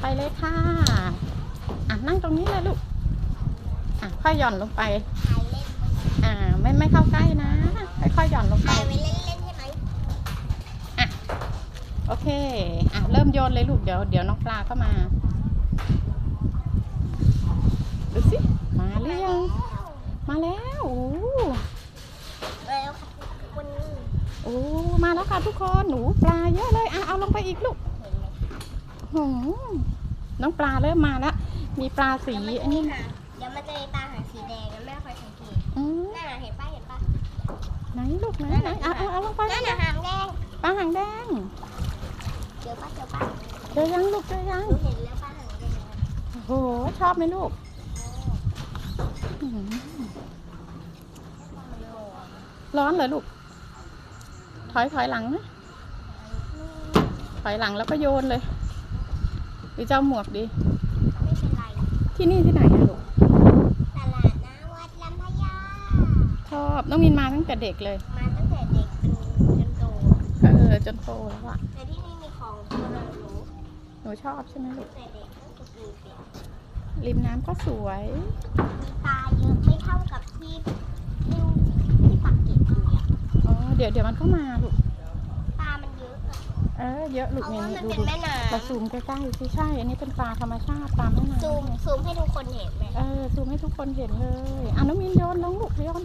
ไปเลยค่ะ อะนั่งตรงนี้เลยลูก อะค่อยหย่อนลงไปถ่ายเล่นอ่าไม่ไม่เข้าใกล้นะ ค่อยๆหย่อนลงไปถ่ายไว้เล่นเล่นๆใช่ไหมโอเค อะเริ่มโยนเลยลูกเดี๋ยวเดี๋ยวน้องปลาก็มา ดูสิ มาหรือยัง มาแล้วโอ้แล้วค่ะคุณโอ้มาแล้วค่ะทุกคน หนูปลาเยอะเลย อะเอาลงไปอีกลูกเห็นไหมหืม น้องปลาเริ่มมาแล้ว มีปลาสีเดี๋ยวอันนี้มันจะมีหางเดี๋ยวมันจะมีตาหางสีแดงนะแม่คอยสังเกตอืมนั่นน่ะเห็นป้าเห็นป้าไหนลูกไหนไหนเอาเอาเอาลงไปนั่นน่ะหางแดงปลาหางแดงเดี๋ยวป้าเดี๋ยวป้าเจอยังลูกเจอยังหนูเห็นแล้วป้าหางแดงโอ้โหชอบไหมลูกอื้อหือร้อนเหรอลูก ถอยถอยหลังนะถอยหลังแล้วก็โยนเลยห รือจะเอาหมวกดี ไม่เป็นไร ที่นี่ที่ไหนอะลูก ตลาดน้ำวัดลำพญา ชอบน้องมินมาตั้งแต่เด็กเลย มาตั้งแต่เด็กเป็นจนโตเออจนโตแล้วอะแต่ที่นี่มีของที่เรารู้หนูชอบใช่ไหมลูตั้ก งแต่เด็กตั้งแต่ปีเป็ดริมน้ำก็สวย มีปลาเยอะไม่เท่ากับที่ที่ที่ปักเกร็ดอยู่อะอ๋อ เดี๋ยวเดี๋ยวมันก็มาลูก ปลามันเยอะอะ เออเยอะลูกเพราะนี่ว่านี่มันดูเป็นดูแม่น้เราซูมใกล้ๆสิใช่ อันนี้เป็นปลาธรรมชาติปลาแม่น้ำซูมซูมให้ทุกคนเห็นไหมำเออซูมให้ทุกคนเห็นเลยอะน้องมินโยนน้องลูกโยน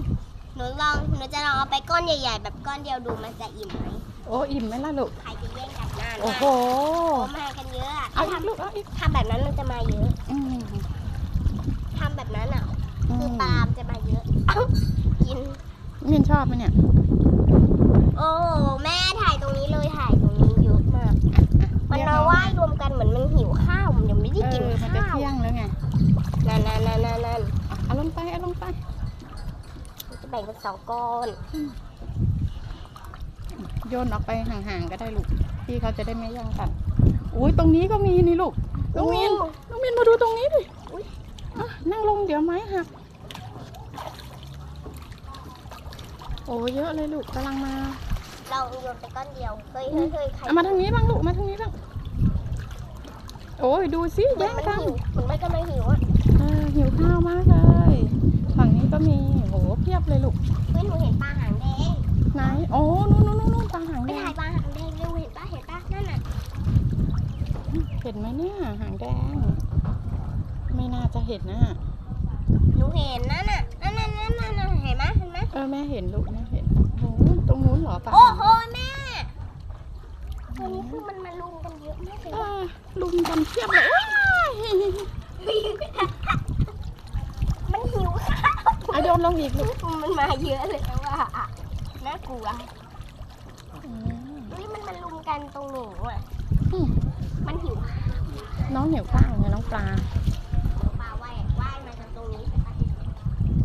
หนูลองหนูจะลองเอาไปก้อนใหญ่ ๆ แบบก้อนเดียวดูมันจะอิ่มไหมโอ้อิ่มไหมล่ะลูกใครจะแย่งกันหน้าโอ้โหโอ้มากันเยอะอะเอาถ้าอีกทลูกเอาอีกำทำแบบนั้นมันจะมาเยอะอืมทำแบบนั้นอะอืคือมปลามนจะมาเยอะเอ้ากิน มินชอบไหมเนี่ย โอ้แม่ถ่ายตรงนี้เลยาวมันยังไม่ได้เอกินอมันจะข้าวเที่ยงแล้วไงนั่นนั่นนั่นนั่นนั่นอะเอาลงไปเอาลงไปจะแบ่งเป็นสองก้อนโยนออกไปห่างๆก็ได้ลูกพี่เขาจะได้ไม่แย่งกันอุ้ยตรงนี้ก็มีนี่ลูกน้องมินน้องมินมาดูตรงนี้ดิอุ๊ยอะนั่งลงเดี๋ยวไม้หักโอ้เยอะเลยลูกกำลังมา เราโยนไปก้อนเดียว เฮ้ยเฮ้ยเฮ้ยใครเอามาทางนี้บ้างลูกมาทางนี้บ้างโอ้ยดูสิเหมืแย่อนงมันกันหิวเหมือนมันกำลังหิวอะเออหิวข้าวมากเลย ฝั่งนี้ก็มีโหเพียบเลยลูกเฮ้ยหนูเห็นปลาหางแดงไหนโอ้นู่นนู่นนู่นนู่นปลาหางไปแดถ่างยปลาหางแดงเร็วเห็นปะเห็นปะนั่นน่ะเห็นไหมเนี่ยหางแดง ไม่น่าจะเห็นนะหนูเห็นนั่นน่ะนั่นนั่นนั่นนั่นน่ะเห็นไหมเห็นไหมเออแม่เห็นลูกแม่เห็นโอ้ตรงนู้นเหรอปลาโอ้โหแม่ วันนี้คือมันมาลุมกันเยอะมากเลยเออลุมกันเพียบเลยว้ายมันหิวข้าวเอาโยนลงอีกลูกมันมาเยอะเลยแต่ว่าอะน่ากลัวอืมเฮ้ยมันมาลุมกันตรงหนูอะอืมมันหิวข้าวน้องหิวข้าวไงน้องปลา